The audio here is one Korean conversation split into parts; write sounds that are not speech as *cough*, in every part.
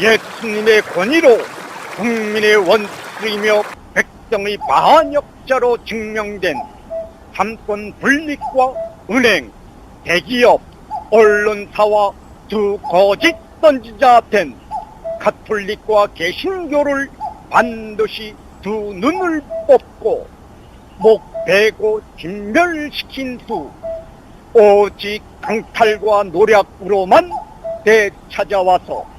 예수님의 권위로 국민의 원수이며 백성의 반역자로 증명된 삼권 분립과 은행, 대기업, 언론사와 두 거짓 선지자 앞엔 가톨릭과 개신교를 반드시 두 눈을 뽑고 목 베고 진멸시킨 후 오직 강탈과 노력으로만 되찾아와서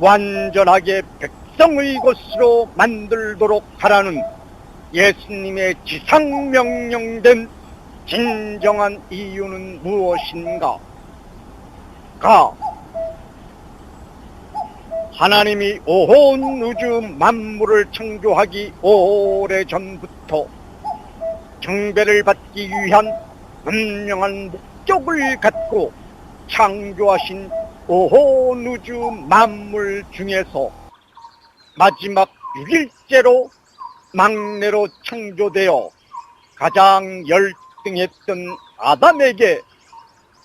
완전하게 백성의 것으로 만들도록 하라는 예수님의 지상명령된 진정한 이유는 무엇인가? 가. 하나님이 온 우주 만물을 창조하기 오래 전부터 정배를 받기 위한 분명한 목적을 갖고 창조하신 온 우주 만물 중에서 마지막 6일째로 막내로 창조되어 가장 열등했던 아담에게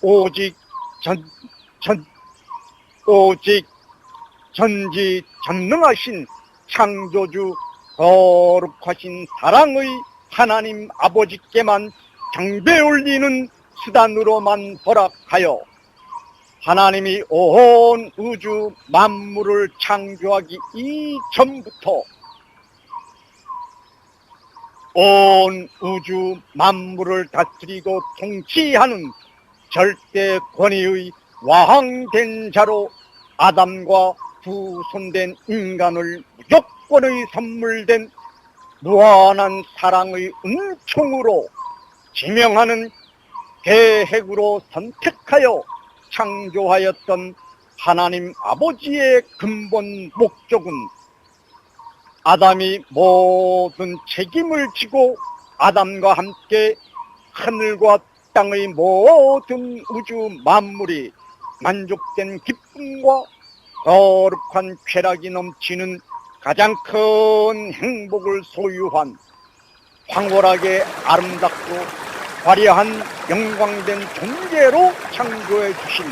오직 전, 전, 오직 전지 전능하신 창조주 거룩하신 사랑의 하나님 아버지께만 경배 올리는 수단으로만 허락하여 하나님이 온 우주 만물을 창조하기 이전부터 온 우주 만물을 다스리고 통치하는 절대 권위의 왕된 자로 아담과 후손된 인간을 무조건의 선물된 무한한 사랑의 은총으로 지명하는 계획으로 선택하여 창조하였던 하나님 아버지의 근본 목적은 아담이 모든 책임을 지고 아담과 함께 하늘과 땅의 모든 우주 만물이 만족된 기쁨과 거룩한 쾌락이 넘치는 가장 큰 행복을 소유한 황홀하게 아름답고 화려한 영광된 존재로 창조해 주신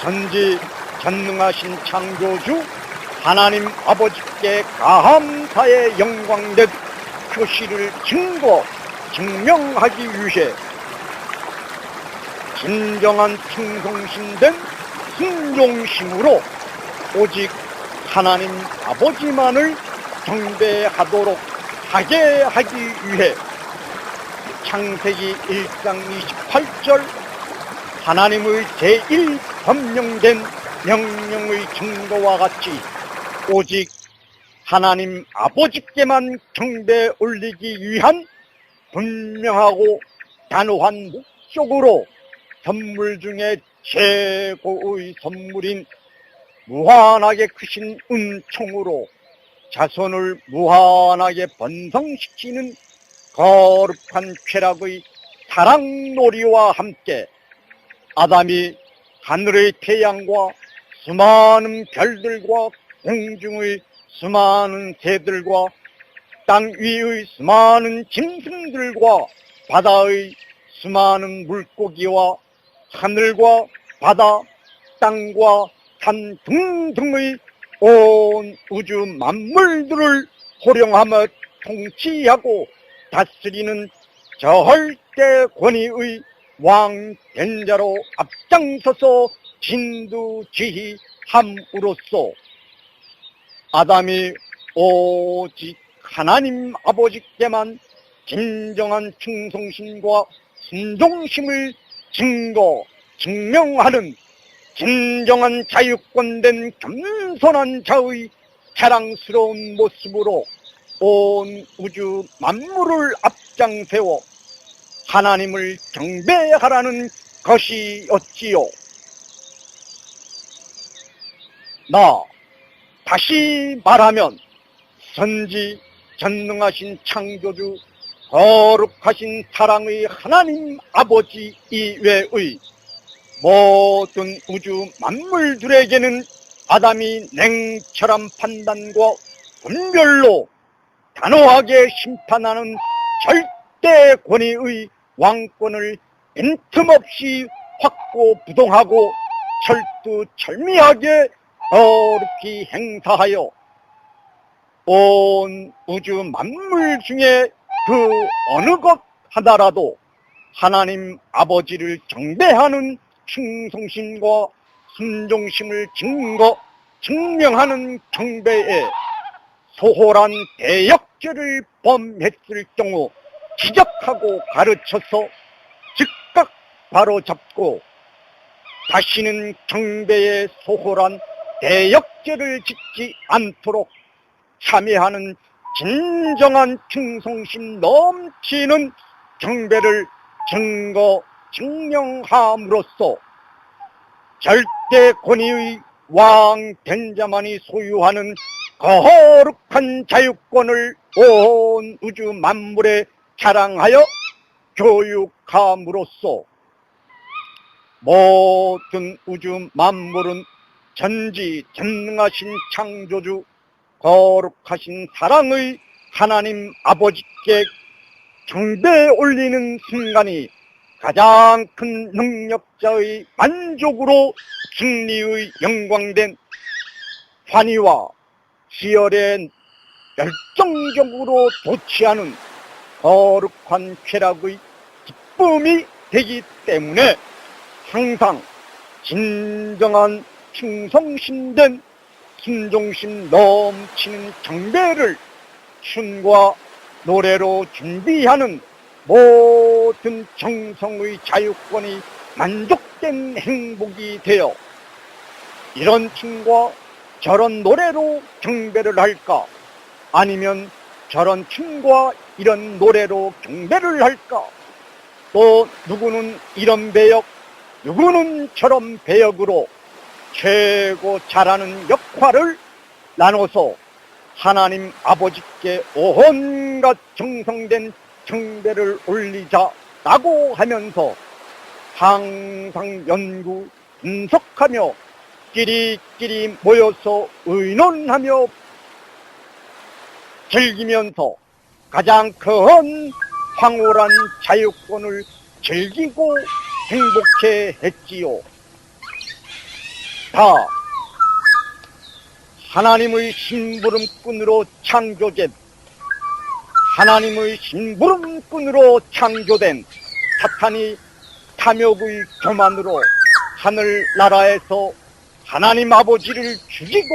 전지 전능하신 창조주 하나님 아버지께 감사의 영광된 표시를 증거 증명하기 위해 진정한 충성심된 순종심으로 오직 하나님 아버지만을 경배하도록 하게 하기 위해 창세기 1장 28절 하나님의 제1법령된 명령의 증거와 같이 오직 하나님 아버지께만 경배 올리기 위한 분명하고 단호한 목적으로 선물 중에 최고의 선물인 무한하게 크신 은총으로 자손을 무한하게 번성시키는 거룩한 쾌락의 사랑놀이와 함께 아담이 하늘의 태양과 수많은 별들과 공중의 수많은 새들과 땅 위의 수많은 짐승들과 바다의 수많은 물고기와 하늘과 바다, 땅과 산 등등의 온 우주 만물들을 호령하며 통치하고 다스리는 절대 권위의 왕 된자로 앞장서서 진두지휘 함으로써 아담이 오직 하나님 아버지께만 진정한 충성심과 순종심을 증거, 증명하는 진정한 자유권된 겸손한 자의 자랑스러운 모습으로 온 우주 만물을 앞장 세워 하나님을 경배하라는 것이었지요. 나 다시 말하면 선지 전능하신 창조주 거룩하신 사랑의 하나님 아버지 이외의 모든 우주 만물들에게는 아담이 냉철한 판단과 분별로 단호하게 심판하는 절대 권위의 왕권을 빈틈없이 확고부동하고 철두철미하게 거룩히 행사하여 온 우주 만물 중에 그 어느 것 하나라도 하나님 아버지를 경배하는 충성심과 순종심을 증거, 증명하는 경배에 소홀한 대역 죄를 범했을 경우 지적하고 가르쳐서 즉각 바로 잡고 다시는 경배에 소홀한 대역죄를 짓지 않도록 참여하는 진정한 충성심 넘치는 경배를 증거 증명함으로써 절대 권위의 왕 벤자만이 소유하는 거룩한 자유권을 온 우주 만물에 자랑하여 교육함으로써 모든 우주 만물은 전지 전능하신 창조주 거룩하신 사랑의 하나님 아버지께 경배에 올리는 순간이 가장 큰 능력자의 만족으로 승리의 영광된 환희와 희열에 열정적으로 도취하는 거룩한 쾌락의 기쁨이 되기 때문에 항상 진정한 충성심된 순종심 넘치는 경배를 춤과 노래로 준비하는 모든 정성의 자유권이 만족된 행복이 되어 이런 춤과 저런 노래로 경배를 할까 아니면 저런 춤과 이런 노래로 경배를 할까? 또 누구는 이런 배역 누구는 저런 배역으로 최고 잘하는 역할을 나눠서 하나님 아버지께 온갖 정성된 경배를 올리자라고 하면서 항상 연구 분석하며 끼리끼리 모여서 의논하며 즐기면서 가장 큰 황홀한 자유권을 즐기고 행복해 했지요. 다 하나님의 심부름꾼으로 창조된 하나님의 심부름꾼으로 창조된 사탄이 탐욕의 교만으로 하늘나라에서 하나님 아버지를 죽이고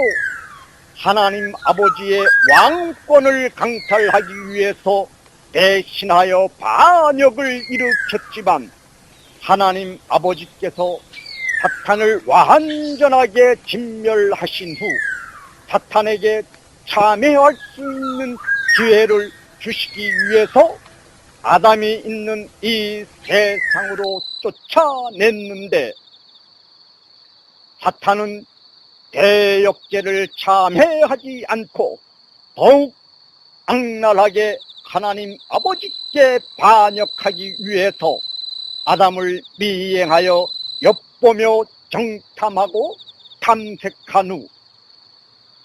하나님 아버지의 왕권을 강탈하기 위해서 대신하여 반역을 일으켰지만 하나님 아버지께서 사탄을 완전하게 진멸하신 후 사탄에게 참여할 수 있는 기회를 주시기 위해서 아담이 있는 이 세상으로 쫓아냈는데 사탄은 대역죄를 참회하지 않고 더욱 악랄하게 하나님 아버지께 반역하기 위해서 아담을 미행하여 엿보며 정탐하고 탐색한 후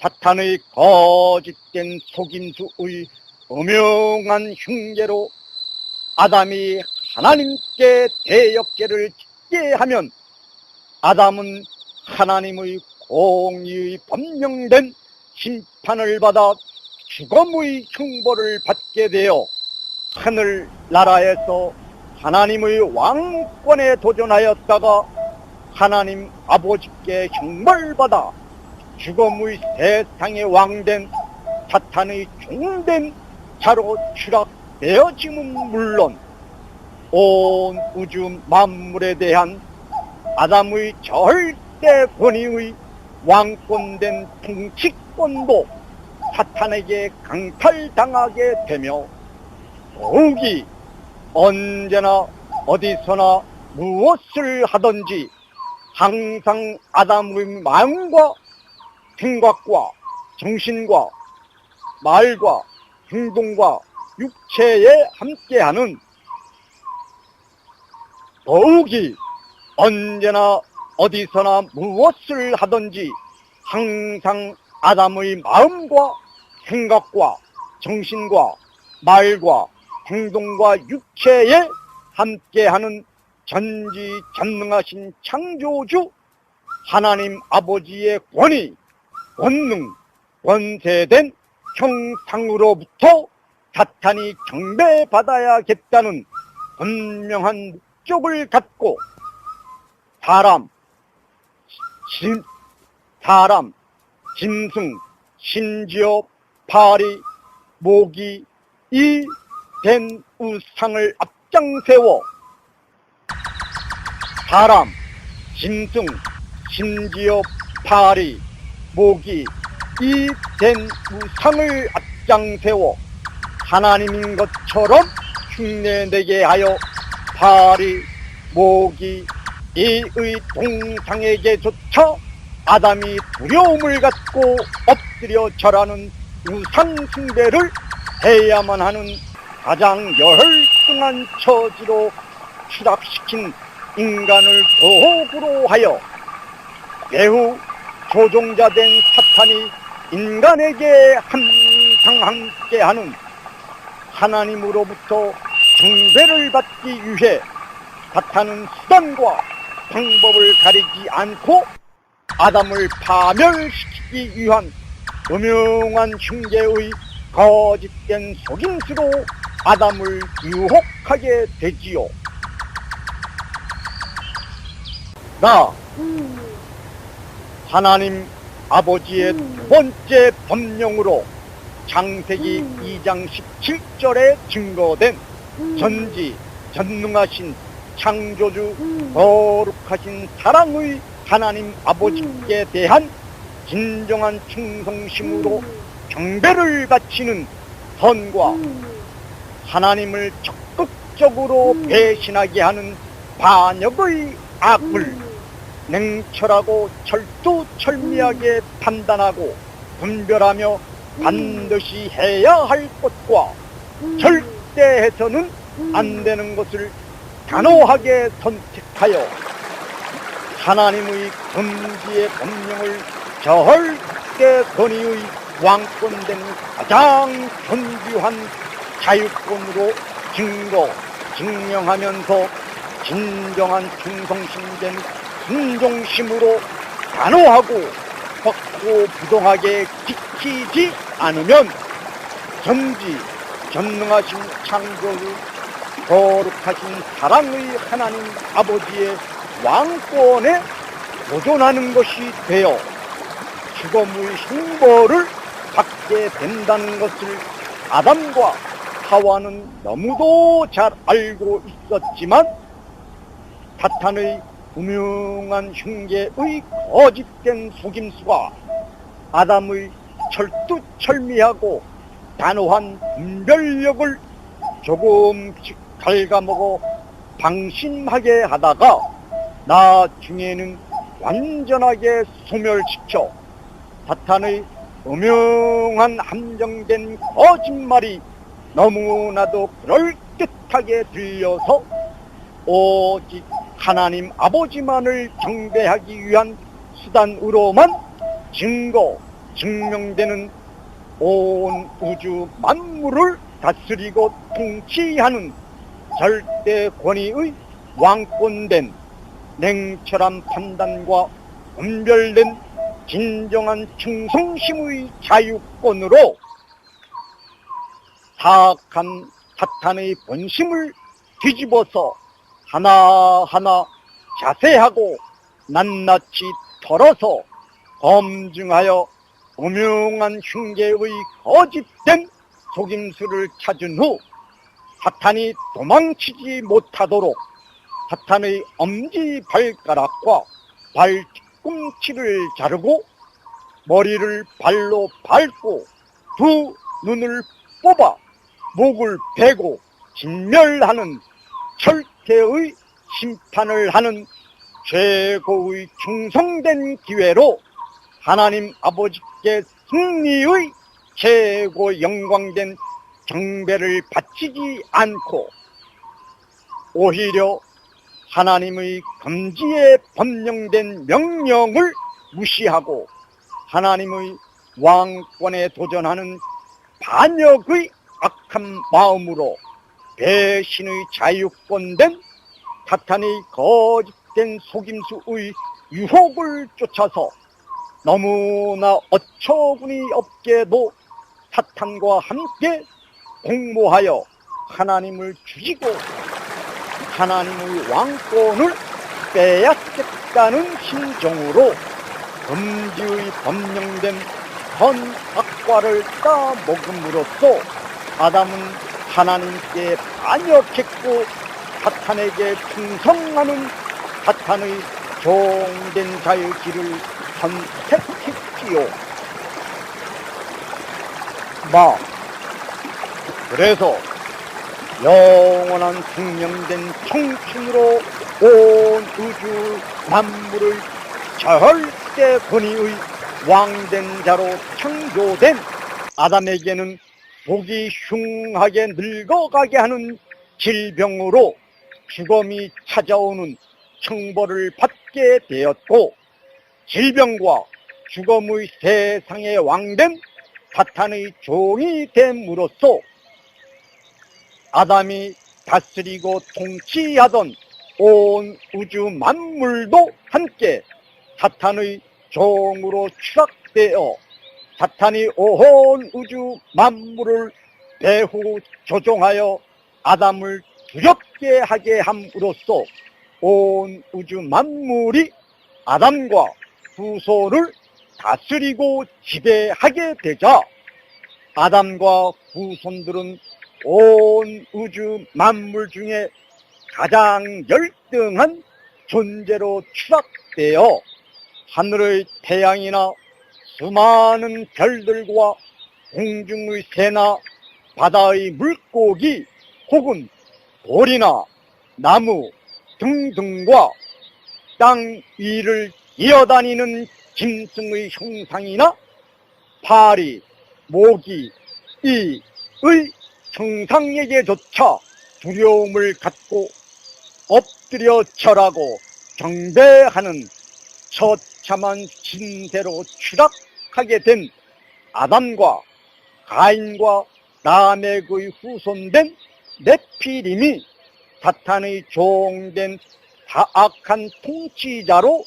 사탄의 거짓된 속임수의 음흉한 흉계로 아담이 하나님께 대역죄를 짓게 하면 아담은 하나님의 공의의 법명된 심판을 받아 죽음의 흉보를 받게 되어 하늘 나라에서 하나님의 왕권에 도전하였다가 하나님 아버지께 형벌받아 죽음의 세상의 왕된 사탄의 종된 자로 추락되어짐은 물론 온 우주 만물에 대한 아담의 절대 권위의 왕권된 통치권도 사탄에게 강탈당하게 되며 더욱이 언제나 어디서나 무엇을 하든지 항상 아담의 마음과 생각과 정신과 말과 행동과 육체에 함께하는 더욱이 언제나 어디서나 무엇을 하든지 항상 아담의 마음과 생각과 정신과 말과 행동과 육체에 함께하는 전지전능하신 창조주 하나님 아버지의 권위 원능, 원세된 형상으로부터 사탄이 경배받아야겠다는 분명한 목적을 갖고 사람, 진, 사람, 짐승, 심지어 파리, 모기, 이 된 우상을 앞장세워. 사람, 짐승, 심지어 파리, 모기, 이 된 우상을 앞장세워. 하나님인 것처럼 흉내내게 하여 파리, 모기, 이의 동상에게조차 아담이 두려움을 갖고 엎드려 절하는 우상 숭배를 해야만 하는 가장 열등한 처지로 추락시킨 인간을 도구로 하여 매우 조종자된 사탄이 인간에게 항상 함께하는 하나님으로부터 경배를 받기 위해 사탄은 수단과 방법을 가리지 않고 아담을 파멸시키기 위한 음흉한 흉계의 거짓된 속임수로 아담을 유혹하게 되지요. 나 하나님 아버지의 두 번째 법령으로 창세기 2장 17절에 증거된 전지 전능하신 창조주 거룩하신 사랑의 하나님 아버지께 대한 진정한 충성심으로 경배를 바치는 선과 하나님을 적극적으로 배신하게 하는 반역의 악을 냉철하고 철두철미하게 판단하고 분별하며 반드시 해야 할 것과 절대 해서는 안 되는 것을 단호하게 선택하여 하나님의 금지의 법령을 절대 권위의 왕권된 가장 견규한 자유권으로 증거, 증명하면서 진정한 충성심된 순종심으로 단호하고 확고 부동하게 지키지 않으면 전지 전능하신 창조주 거룩하신 사랑의 하나님 아버지의 왕권에 도전하는 것이 되어 죽음의 형벌을 받게 된다는 것을 아담과 하와는 너무도 잘 알고 있었지만 사탄의 음흉한 흉계의 거짓된 속임수가 아담의 철두철미하고 단호한 분별력을 조금씩 갉아먹어 방심하게 하다가 나중에는 완전하게 소멸시켜 사탄의 음흉한 함정된 거짓말이 너무나도 그럴듯하게 들려서 오직 하나님 아버지만을 경배하기 위한 수단으로만 증거, 증명되는 온 우주 만물을 다스리고 통치하는 절대 권위의 왕권된 냉철한 판단과 분별된 진정한 충성심의 자유권으로 사악한 사탄의 본심을 뒤집어서 하나하나 자세하고 낱낱이 털어서 검증하여 음흉한 흉계의 거짓된 속임수를 찾은 후 사탄이 도망치지 못하도록 사탄의 엄지 발가락과 발 뒤꿈치를 자르고 머리를 발로 밟고 두 눈을 뽑아 목을 베고 진멸하는 철퇴의 심판을 하는 최고의 충성된 기회로 하나님 아버지께 승리의 최고 영광된 경배를 바치지 않고 오히려 하나님의 금지에 법령된 명령을 무시하고 하나님의 왕권에 도전하는 반역의 악한 마음으로 배신의 자유권된 사탄의 거짓된 속임수의 유혹을 쫓아서 너무나 어처구니 없게도 사탄과 함께 공모하여 하나님을 죽이고 하나님의 왕권을 빼앗겠다는 심정으로 금지의 법령된 선악과를 따먹음으로써 아담은 하나님께 반역했고 사탄에게 충성하는 사탄의 종된 자의 길을 선택했지요. 마. 그래서 영원한 생명된 청춘으로 온 우주 만물을 절대 권위의 왕된 자로 창조된 아담에게는 복이 흉하게 늙어가게 하는 질병으로 죽음이 찾아오는 청벌을 받게 되었고 질병과 죽음의 세상에 왕된 사탄의 종이 됨으로써 아담이 다스리고 통치하던 온 우주 만물도 함께 사탄의 종으로 추락되어 사탄이 온 우주 만물을 배후 조종하여 아담을 두렵게 하게 함으로써 온 우주 만물이 아담과 후손을 다스리고 지배하게 되자 아담과 후손들은 온 우주 만물 중에 가장 열등한 존재로 추락되어 하늘의 태양이나 수많은 별들과 공중의 새나 바다의 물고기 혹은 돌이나 나무 등등과 땅 위를 이어다니는 짐승의 형상이나 파리, 모기, 이의 형상에게조차 두려움을 갖고 엎드려 절하고 경배하는 처참한 신세로 추락하게 된 아담과 가인과 라멕의 후손된 네피림이 사탄의 종된 사악한 통치자로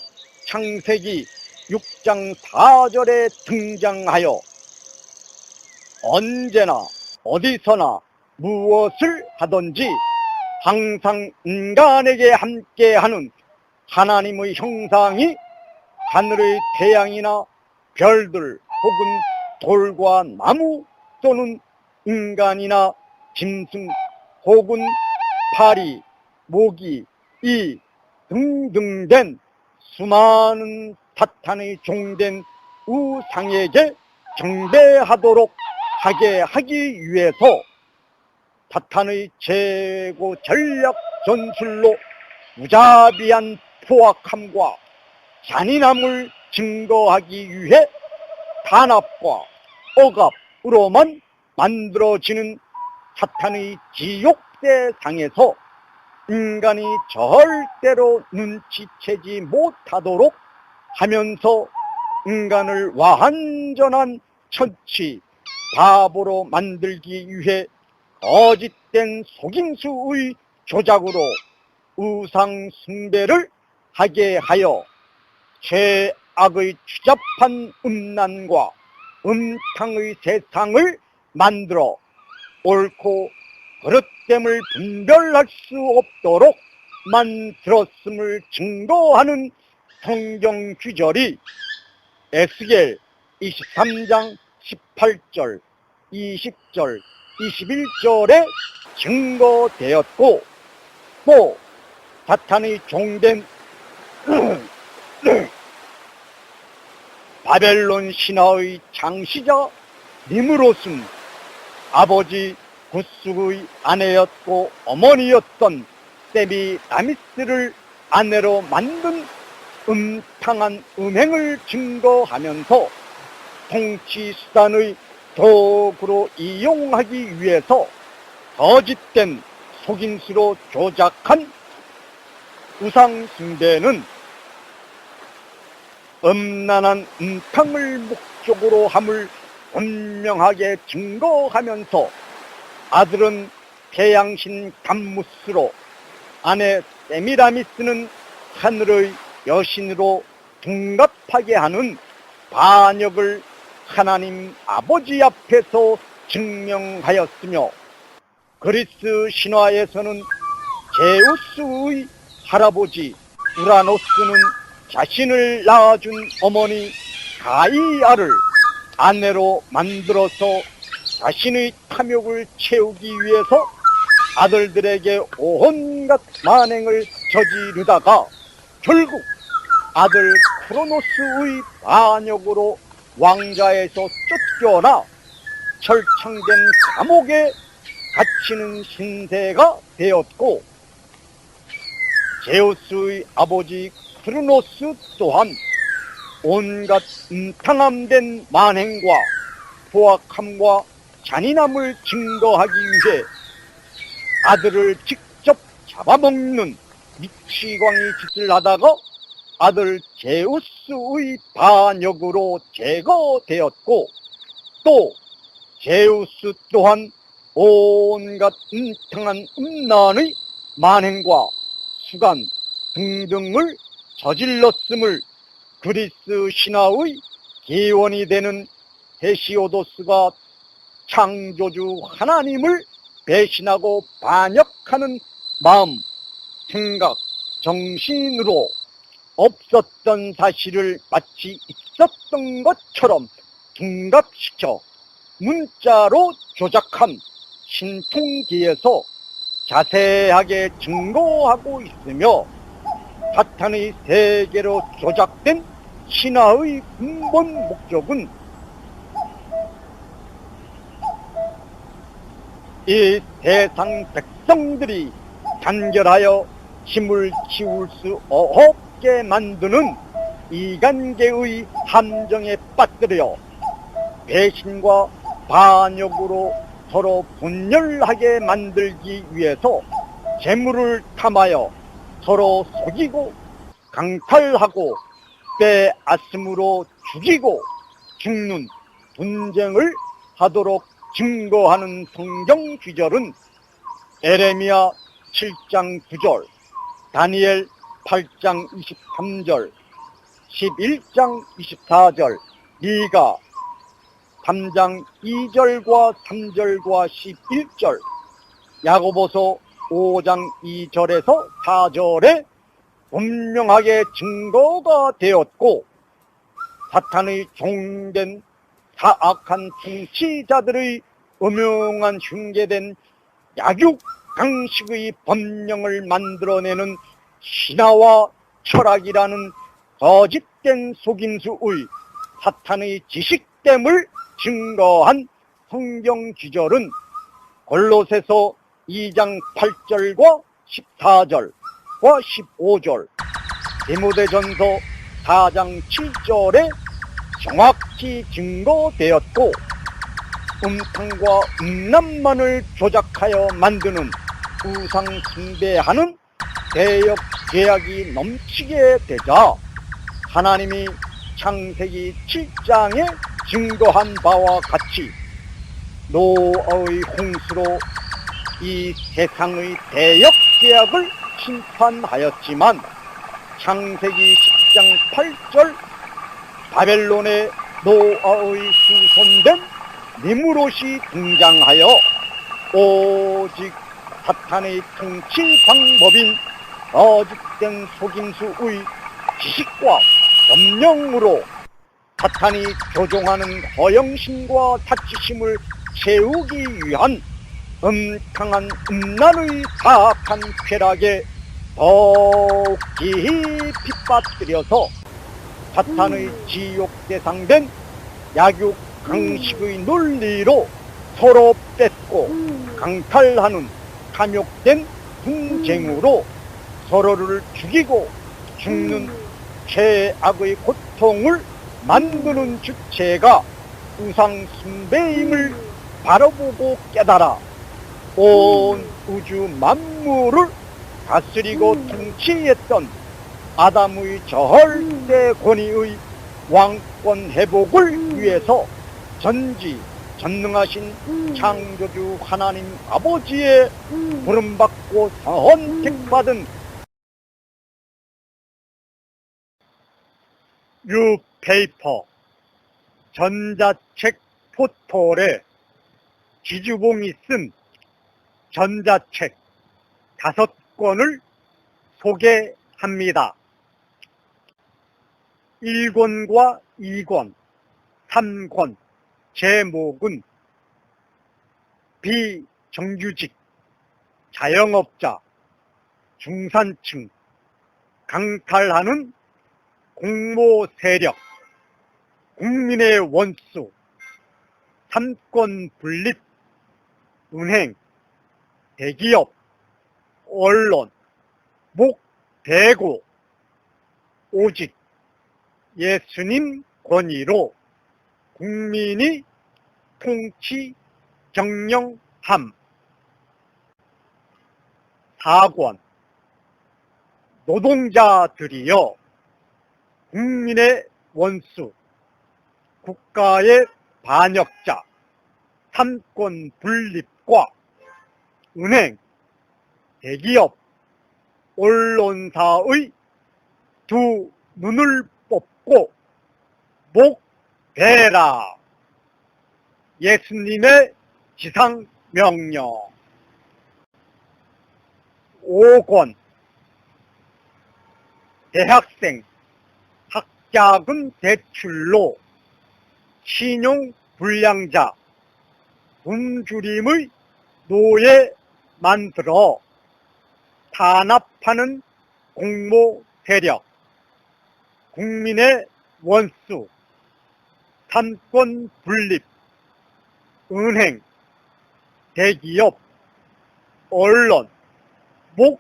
창세기 6장 4절에 등장하여 언제나 어디서나 무엇을 하든지 항상 인간에게 함께하는 하나님의 형상이 하늘의 태양이나 별들 혹은 돌과 나무 또는 인간이나 짐승 혹은 파리, 모기, 이 등등 된 수많은 사탄의 종된 우상에게 경배하도록 하게 하기 위해서 사탄의 최고 전략 전술로 무자비한 포악함과 잔인함을 증거하기 위해 탄압과 억압으로만 만들어지는 사탄의 지옥 세상에서 인간이 절대로 눈치채지 못하도록 하면서 인간을 완전한 천치, 바보로 만들기 위해 거짓된 속임수의 조작으로 우상 숭배를 하게 하여 죄악의 추잡한 음란과 음탕의 세상을 만들어 옳고 그릇됨을 분별할 수 없도록 만들었음을 증거하는 성경 규절이 에스겔 23장 18절, 20절, 21절에 증거되었고 또 사탄의 종된 *clears throat* 바벨론 신화의 장시자 니무롯은 아버지 구스의 아내였고 어머니였던 세비 나미스를 아내로 만든 음탕한 음행을 증거하면서 통치 수단의 도구로 이용하기 위해서 거짓된 속임수로 조작한 우상 숭배는 음란한 음탕을 목적으로 함을 분명하게 증거하면서 아들은 태양신 감무스로 아내 세미라미스는 하늘의 여신으로 둔갑하게 하는 반역을 하나님 아버지 앞에서 증명하였으며 그리스 신화에서는 제우스의 할아버지 우라노스는 자신을 낳아준 어머니 가이아를 아내로 만들어서 자신의 탐욕을 채우기 위해서 아들들에게 온갖 만행을 저지르다가 결국 아들 크로노스의 반역으로 왕자에서 쫓겨나 철창된 감옥에 갇히는 신세가 되었고 제우스의 아버지 크로노스 또한 온갖 음탕함된 만행과 포악함과 잔인함을 증거하기 위해 아들을 직접 잡아먹는 미치광이 짓을 하다가 아들 제우스의 반역으로 제거되었고 또 제우스 또한 온갖 음탕한 음란의 만행과 수간 등등을 저질렀음을 그리스 신화의 기원이 되는 헤시오도스가 창조주 하나님을 배신하고 반역하는 마음, 생각, 정신으로 없었던 사실을 마치 있었던 것처럼 둔갑시켜 문자로 조작한 신통기에서 자세하게 증거하고 있으며 사탄의 세계로 조작된 신화의 근본 목적은 이 세상 백성들이 단결하여 힘을 키울 수 없 게 만드는 이간계의 함정에 빠뜨려 배신과 반역으로 서로 분열하게 만들기 위해서 재물을 탐하여 서로 속이고 강탈하고 빼앗음으로 죽이고 죽는 분쟁을 하도록 증거하는 성경 귀절은 에레미야 7장 9절, 다니엘 8장 23절, 11장 24절, 미가 3장 2절과 3절과 11절, 야고보서 5장 2절에서 4절에 분명하게 증거가 되었고 사탄의 종된 사악한 통치자들의 음흉한 흉계된 약육 강식의 법령을 만들어내는 신화와 철학이라는 거짓된 속임수의 사탄의 지식됨을 증거한 성경 기절은 골로새서 2장 8절과 14절과 15절 디모데전서 4장 7절에 정확히 증거되었고 음탕과 음란만을 조작하여 만드는 우상 숭배하는 대역 계약이 넘치게 되자 하나님이 창세기 7장에 증거한 바와 같이 노아의 홍수로 이 세상의 대역 계약을 심판하였지만 창세기 10장 8절 바벨론의 노아의 후손된 니무롯이 등장하여 오직 사탄의 통치 방법인 어짓된 속임수의 지식과 법령으로 사탄이 조종하는 허영심과 사치심을 채우기 위한 음탕한 음란의 사악한 쾌락에 더욱 깊이 빠뜨려서 사탄의 지옥 대상된 약육 강식의 논리로 서로 뺏고 강탈하는 탐욕된 분쟁으로 서로를 죽이고 죽는 최악의 고통을 만드는 주체가 우상 숭배임을 바라보고 깨달아 온 우주 만물을 다스리고 통치했던 아담의 절대 권위의 왕권 회복을 위해서 전지 전능하신 창조주 하나님 아버지의 부름받고 선택받은 뉴페이퍼 전자책 포털에 지주봉이 쓴 전자책 다섯 권을 소개합니다. 1권과 2권, 3권 제목은 비정규직, 자영업자, 중산층, 강탈하는 공모 세력, 국민의 원수, 삼권 분립, 은행, 대기업, 언론, 목, 대고, 오직 예수님 권위로 국민이 통치 경영함. 4권 노동자들이여 국민의 원수, 국가의 반역자, 삼권 분립과 은행, 대기업, 언론사의 두 눈을 뽑고 목 대라. 예수님의 지상 명령. 5권 대학생 학 자금 대출로 신용 불량자 굶주림의 노예 만들어 탄압하는 공모 세력 국민의 원수 삼권 분립 은행 대기업 언론 목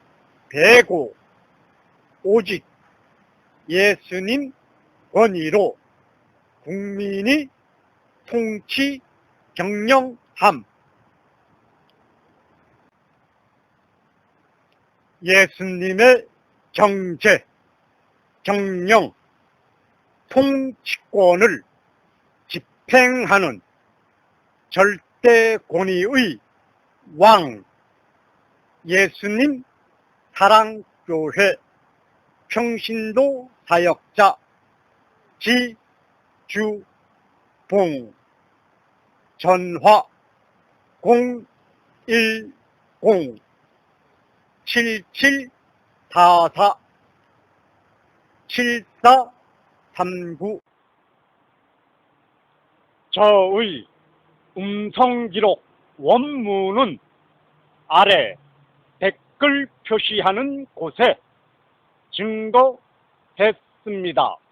대고 오직 예수님 권위로 국민이 통치 경영함. 예수님의 경제, 경영, 통치권을 집행하는 절대 권위의 왕 예수님 사랑교회 평신도 사역자 지주봉 전화 010 7744 7439 저의 음성 기록 원문은 아래 댓글 표시하는 곳에 증거했습니다.